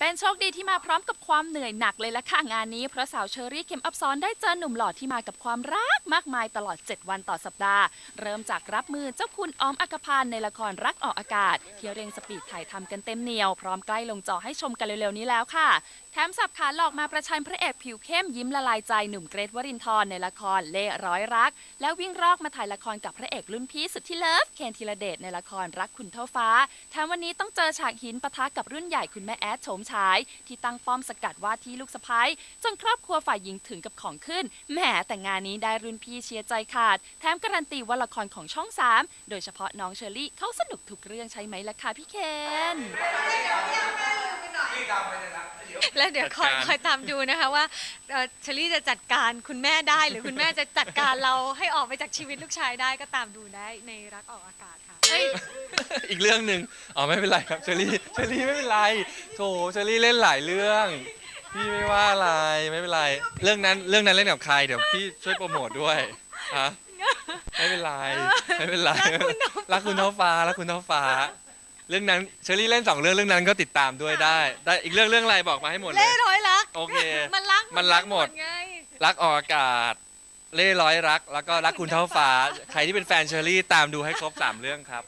เป็นโชคดีที่มาพร้อมกับความเหนื่อยหนักเลยละค่ะงานนี้เพราะสาวเชอรี่เข็มอับซ้อนได้เจอหนุ่มหล่อที่มากับความรักมากมายตลอด 7 วันต่อสัปดาห์ เริ่มจากรับมือเจ้าคุณออมอักพานในละครรักออกอากาศ ที่เร่งสปีดถ่ายทำกันเต็มเหนียว พร้อมใกล้ลงจอให้ชมกันเร็วๆนี้แล้วค่ะ แถมสับขาหลอกมาประชันพระเอกผิวเข้มยิ้มละลายใจหนุ่มเกรทวรินทร์ในละครเล่ร้อยรัก แล้ววิ่งรอกมาถ่ายละครกับพระเอกรุ่นพี่สุดที่เลิฟเคนธีรเดชในละครรักคุณเท่าฟ้าแถมวันนี้ต้องเจอฉากหินปะทะกับรุ่นใหญ่คุณแม่แอดโฉมฉาย ที่ตั้งป้อมสกัดว่าที่ลูกสะพ้ยจนครอบครัวฝ่ายหญิงถึงกับของขึ้นแหมแต่งานนี้ได้รุ่นพี่เชียร์ใจขาด แถมการันตีว่าละครของช่อง 3 โดยเฉพาะน้องเชอรี่เขาสนุกทุกเรื่องใช่ไหมล่ะคะพี่เคน แล้วเดี๋ยวคอยจัดการคอยตามดูนะคะว่าเอ่อเชลี่จะจัดการคุณแม่ได้ หรือคุณแม่จะจัดการเราให้ออกไปจากชีวิตลูกชายได้ก็ตามดูได้ในรักออกอากาศค่ะเอ้ยอีกเรื่องหนึ่งอ๋อไม่เป็นไรครับเชอรี่เชอรี่ไม่เป็นไรโถเชอรี่เล่นหลายเรื่องพี่ไม่ว่าอะไรไม่เป็นไร เรื่องนั้นเรื่องนั้นเล่นกับใครเดี๋ยวพี่ช่วยโปรโมทด้วยฮะไม่เป็นไรไม่เป็นไรรักคุณเท่าฟ้ารักคุณเท่าฟ้า เรื่องนั้นเชอรี่เล่นสองเรื่องเรื่องนั้นก็ติดตามด้วยได้ ได้อีกเรื่องเรื่องอะไรบอกมาให้หมดเลเล่ย ร้อยรัก โอเค มันรักมันรักหมด ไง รักออกอากาศ เล่ร้อยรัก แล้วก็รักคุณเท่าฟ้า ใครที่เป็นแฟนเชอรี่ตามดูให้ครบสามเรื่องครับ